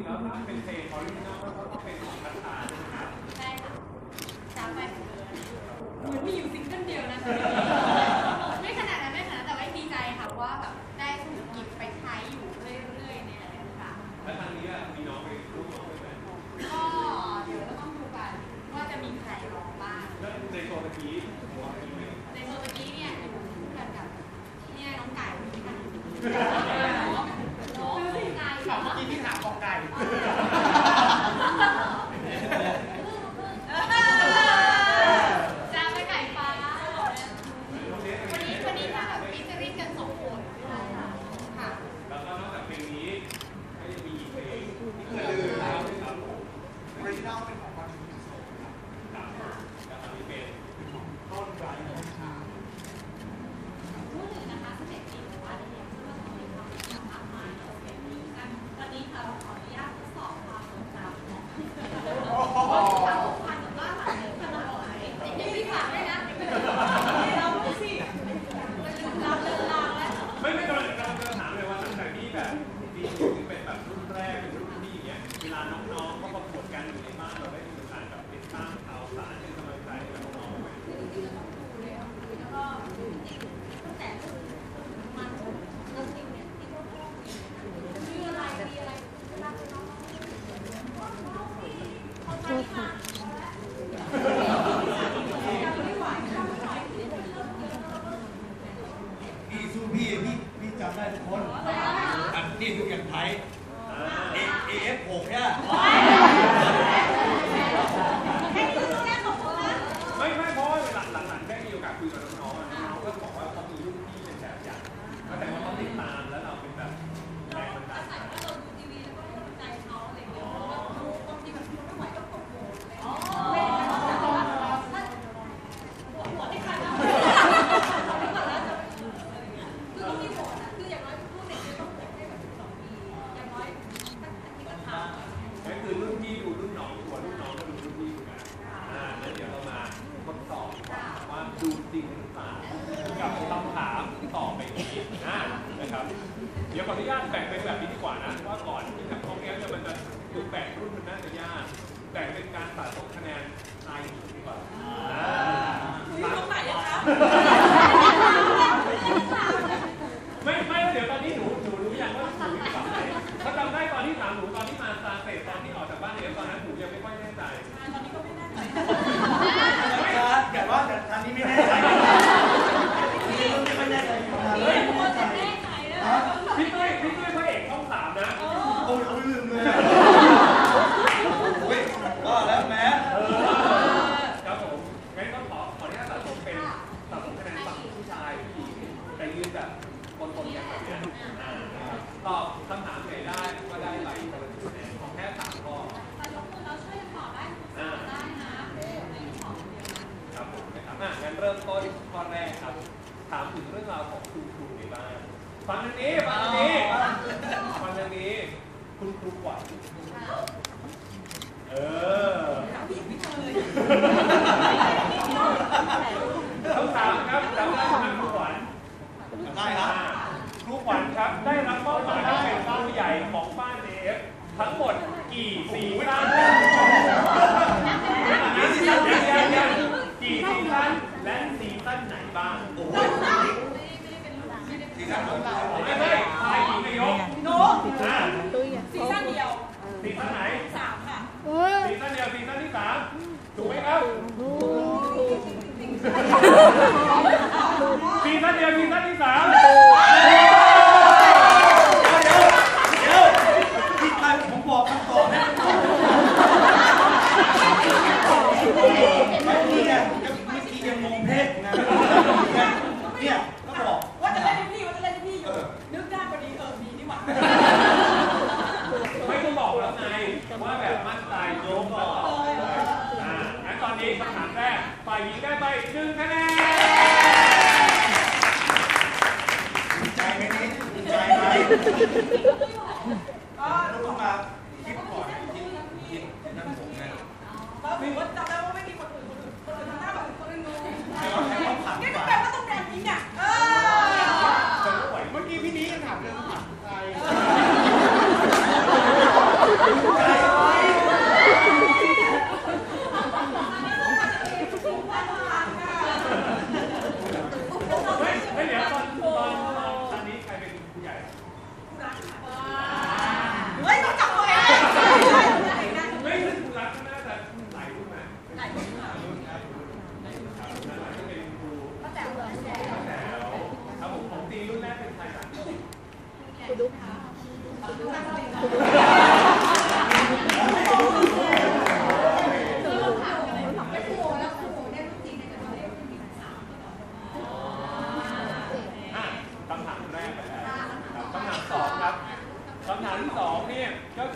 งแล้วถ้าเป็นเพลงออร์จินันก็ต้อเป็นของคาถาใช่ไหมคะใช่ค่ะสามใบเหมือนมีอยู่ซิงเกิลเดียวนะ กี้ที่ถามกองไก่ ดูจริงหรือเปล่ากับคำถามต่อไปนี้นะนะครับ เดี๋ยวขออนุญาตแบ่งเป็นแบบนี้ดีกว่านะว่าก่อนที่จะพเกนี้จะมันจะถูกแบ่งรุ่นมันน่าจะยากแบ่งเป็นการสะสมคะแนนชายดีกว่าตรงไหนอะคะไม่ไม่เดี๋ยวตอนนี้หนูหนูรู้ยังว่าหนูอยู่ฝั่งไหนถ้าจำได้ตอนที่ถามหนูตอนที่มาซาเฟสตอนที่ออกจากบ้านเดี๋ยวตอนนั้นหนูยังไม่ค่อยแน่ใจตอนนี้ก็ไม่แน่ใจ เริ่มต้นข้อแรกครับ ถามถึงเรื่องราวของคุณครูในบ้านฟังทางนี้ฟังทางนี้ฟังทางนี้ คุณครูหวัญเออต้อถามครับจำได้ไหมครูขวัญได้ครับครูขวัญครับได้รับมอบหมายให้เป็นผู้ใหญ่ของบ้านเอฟทั้งหมดกี่ซีซั่น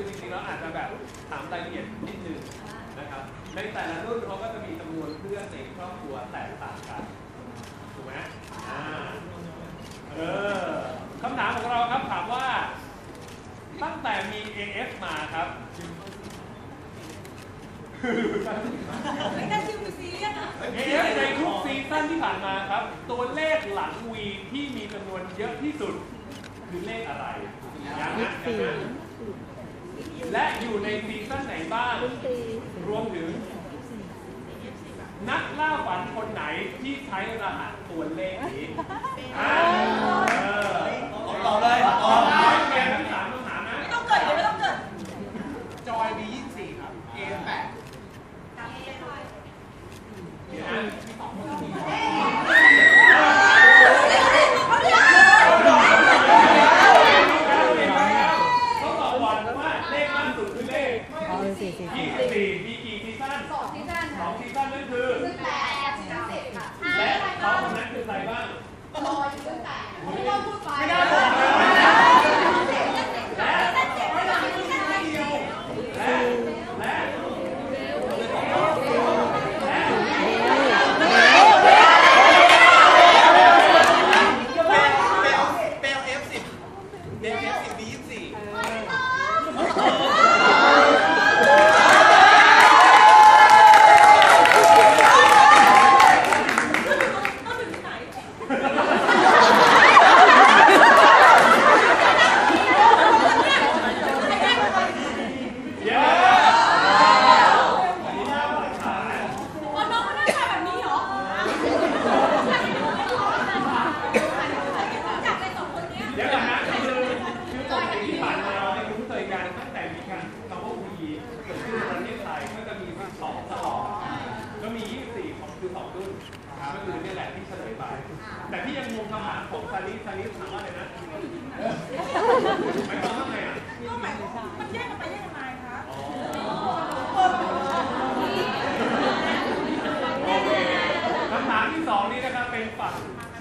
คือจริงๆแล้วอาจจะแบบถามรายละเอียดนิดนึงนะครับ ในแต่ละรุ่นเขาก็จะมีจำนวนเพื่อนในครอบครัวแตกต่างกัน ถูกไหมอ่าเออคำถามของเราครับถามว่า ตั้งแต่มี AF มาครับไม่ได้ชื่อซีเรีนะ AF ในทุกซีซั่นที่ผ่านมาครับ ตัวเลขหลังวีที่มีจำนวนเยอะที่สุดคือเลขอะไรย่นะอย่างนะ และอยู่ในซีซั่นไหนบ้าง รวมถึง นักล่าฝันคนไหนที่ใช้รหัสตัวเลขนี้อ่เออ ตอบเลย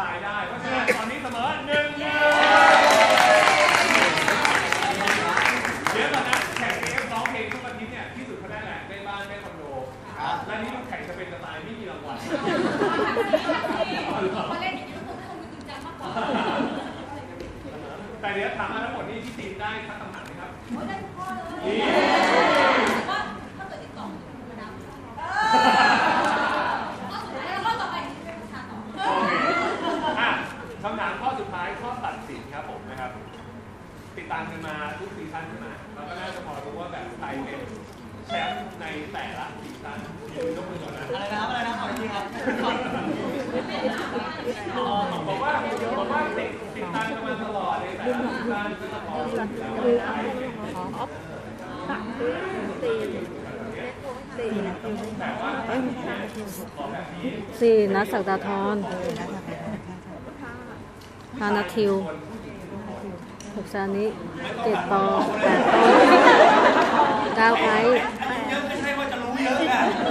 ถ่ายได้ เพราะฉะนั้น สี่นัสักดาทรฮานาทิวหกซานิเจ็ดปอแปดต้นเก้าไอ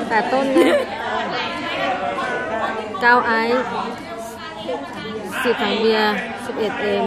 แปดต้นนะเก้าไอสี่ถังเบียร์สิบเอ็ดเอ็ม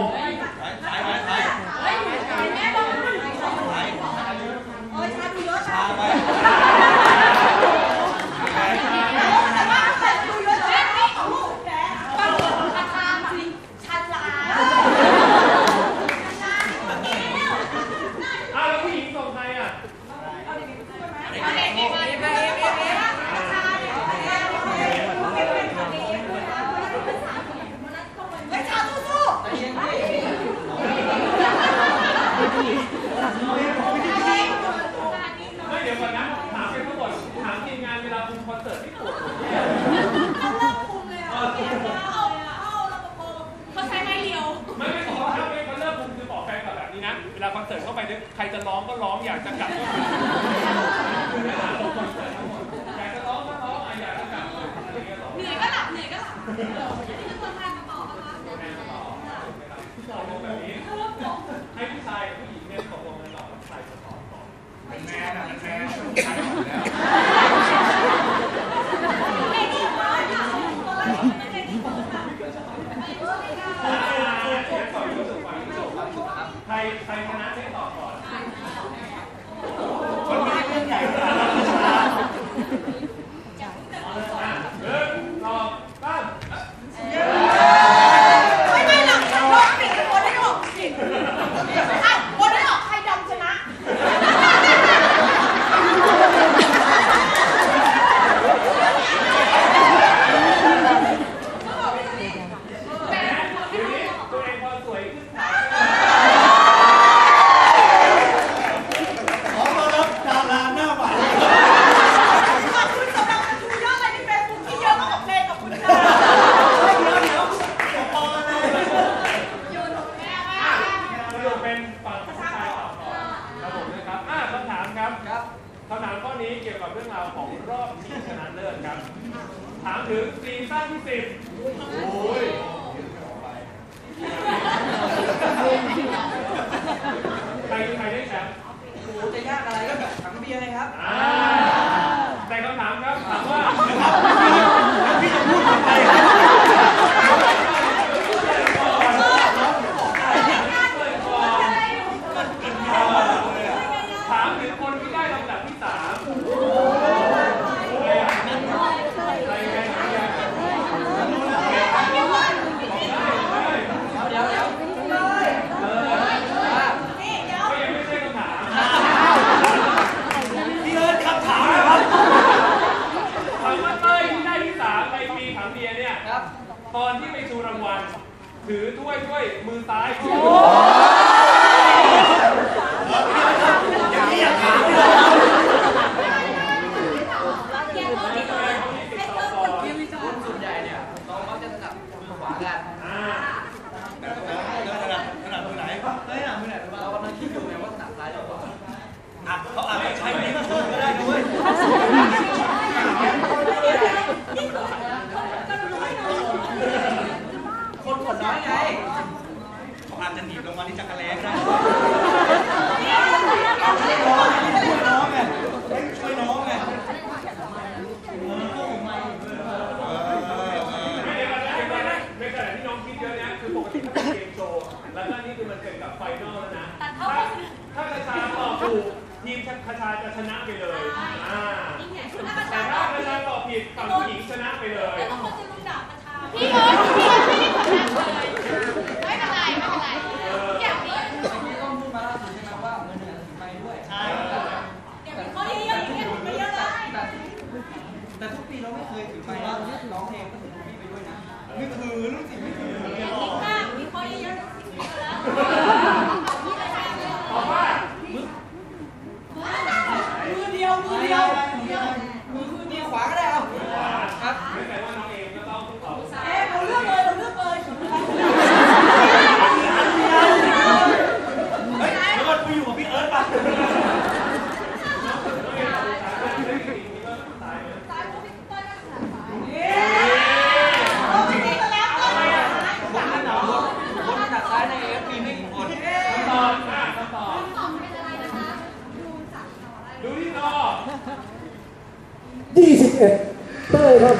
なんか。Ha ha ha! ถือถ้วยด้วยมือซ้ายูกทีมคาชาจะชนะไปเลยแต่ถ้านคาชาตอบผิดฝั่งผู้หญิงชนะไปเลย แล้วก็รุดพี่มดพี่มดไม่ได้เลยไม่เป็นไรไม่เป็นไรอย่างดีที่ต้องพูดมาล่าสุดใช่ไหมว่าเงินเนี่ยถึงไปด้วย ใช่ เดี๋เข้เยอะๆอย่างเงี้ไม่เยอะเลยแต่ทุกปีเราไม่เคยถึงไปว่าร้องเพลงก็ถึงทุกปีไปด้วยนะ ไม่ถือรู้สิไม่คือ อย่นี้มีข้อเยอะๆอย่างนี้เยอะแล้ว 11เต้ครับ